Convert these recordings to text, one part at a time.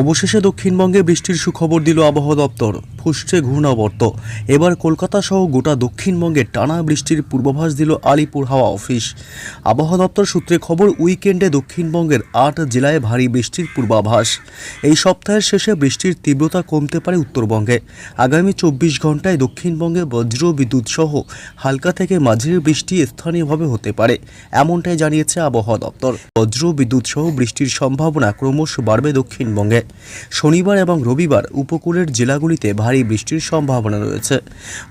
অবশেষে দক্ষিণবঙ্গে বৃষ্টির সুখবর দিল আবহাওয়া দপ্তর। ফুসছে ঘূর্ণাবর্ত। এবার কলকাতা সহ গোটা দক্ষিণবঙ্গে টানা বৃষ্টির পূর্বাভাস দিল আলিপুর হাওয়া অফিস। আবহাওয়া দপ্তর সূত্রে খবর, উইকেন্ডে দক্ষিণবঙ্গের আট জেলায় ভারী বৃষ্টির পূর্বাভাস। এই সপ্তাহের শেষে বৃষ্টির তীব্রতা কমতে পারে উত্তরবঙ্গে। আগামী চব্বিশ ঘন্টায় দক্ষিণবঙ্গে বজ্র বিদ্যুৎ সহ হালকা থেকে মাঝারি বৃষ্টি স্থানীয়ভাবে হতে পারে, এমনটাই জানিয়েছে আবহাওয়া দপ্তর। বজ্র বিদ্যুৎ সহ বৃষ্টির সম্ভাবনা ক্রমশ বাড়বে দক্ষিণবঙ্গে। শনিবার এবং রবিবার উপকূলের জেলাগুলিতে ভারী বৃষ্টির সম্ভাবনা রয়েছে।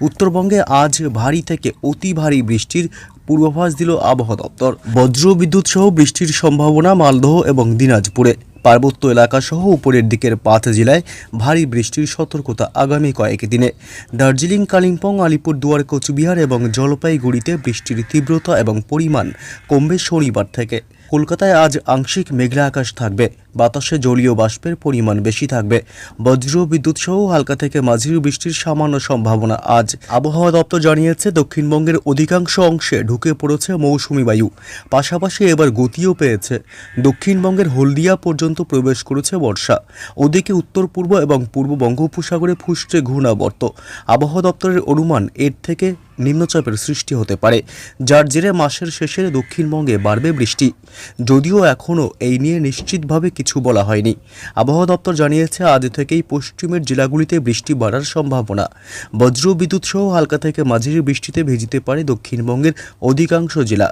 উত্তরবঙ্গে আজ ভারী থেকে অতি ভারী বৃষ্টির পূর্বাভাস দিল আবহাওয়া দপ্তর। বজ্র বিদ্যুৎ সহ বৃষ্টির সম্ভাবনা মালদহ এবং দিনাজপুরে। পার্বত্য এলাকা সহ উপরের দিকের পাঁচ জেলায় ভারী বৃষ্টির সতর্কতা আগামী কয়েক দিনে। দার্জিলিং, কালিম্পং, আলিপুরদুয়ার, কোচবিহার এবং জলপাইগুড়িতে বৃষ্টির তীব্রতা এবং পরিমাণ কমবে শনিবার থেকে। কলকাতায় আজ আংশিক মেঘলা আকাশ থাকবে। বাতাসে জলীয় বাষ্পের পরিমাণ বেশি থাকবে। বজ্র বিদ্যুৎ সহ হালকা থেকে মাঝারি বৃষ্টির সামান্য সম্ভাবনা। আজ আবহাওয়া দপ্তর জানিয়েছে, দক্ষিণবঙ্গের অধিকাংশ অংশে ঢুকে পড়েছে মৌসুমি বায়ু। পাশাপাশি এবার গতিও পেয়েছে। দক্ষিণবঙ্গের হলদিয়া পর্যন্ত প্রবেশ করেছে বর্ষা। ওদিকে উত্তর পূর্ব এবং পূর্ব বঙ্গোপসাগরে ফুসছে ঘূর্ণাবর্ত। আবহাওয়া দপ্তরের অনুমান, এর থেকে নিম্নচাপের সৃষ্টি হতে পারে, যার জেরে মাসের শেষে দক্ষিণবঙ্গে বাড়বে বৃষ্টি। যদিও এখনও এই নিয়ে নিশ্চিতভাবে কিছু বলা হয়নি। আবহাওয়া দপ্তর জানিয়েছে, আজ থেকেই পশ্চিমের জেলাগুলিতে বৃষ্টি বাড়ার সম্ভাবনা। বজ্র বিদ্যুৎ সহ হালকা থেকে মাঝারি বৃষ্টিতে ভেজিতে পারে দক্ষিণবঙ্গের অধিকাংশ জেলা।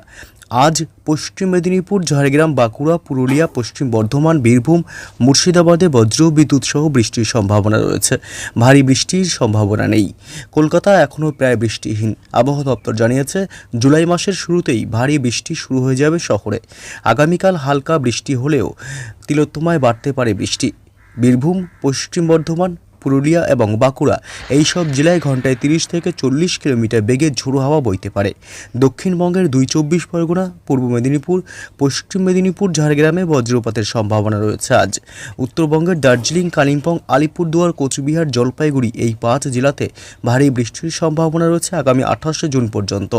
আজ পশ্চিম মেদিনীপুর, ঝাড়গ্রাম, বাঁকুড়া, পুরুলিয়া, পশ্চিম বর্ধমান, বীরভূম, মুর্শিদাবাদে বজ্র বিদ্যুৎ সহ বৃষ্টির সম্ভাবনা রয়েছে। ভারী বৃষ্টির সম্ভাবনা নেই। কলকাতা এখনও প্রায় বৃষ্টিহীন। আবহাওয়া দপ্তর জানিয়েছে, জুলাই মাসের শুরুতেই ভারী বৃষ্টি শুরু হয়ে যাবে শহরে। আগামীকাল হালকা বৃষ্টি হলেও তিলোত্তমায় বাড়তে পারে বৃষ্টি। বীরভূম, পশ্চিম বর্ধমান পুরুলিয়া এবং বাঁকুড়া। এই সব জেলায় ঘন্টায় তিরিশ থেকে চল্লিশ কিলোমিটার বেগে ঝোড়ো হাওয়া বইতে পারে। দক্ষিণবঙ্গের দুই চব্বিশ পরগনা, পূর্ব মেদিনীপুর, পশ্চিম মেদিনীপুর, ঝাড়গ্রামে বজ্রপাতের সম্ভাবনা রয়েছে আজ। উত্তরবঙ্গের দার্জিলিং, কালিম্পং, আলিপুরদুয়ার, কোচবিহার, জলপাইগুড়ি এই পাঁচ জেলাতে ভারী বৃষ্টির সম্ভাবনা রয়েছে আগামী আঠাশে জুন পর্যন্ত।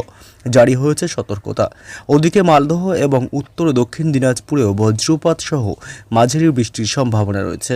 জারি হয়েছে সতর্কতা। ওদিকে মালদহ এবং উত্তর দক্ষিণ দিনাজপুরেও বজ্রপাত সহ মাঝারি বৃষ্টির সম্ভাবনা রয়েছে।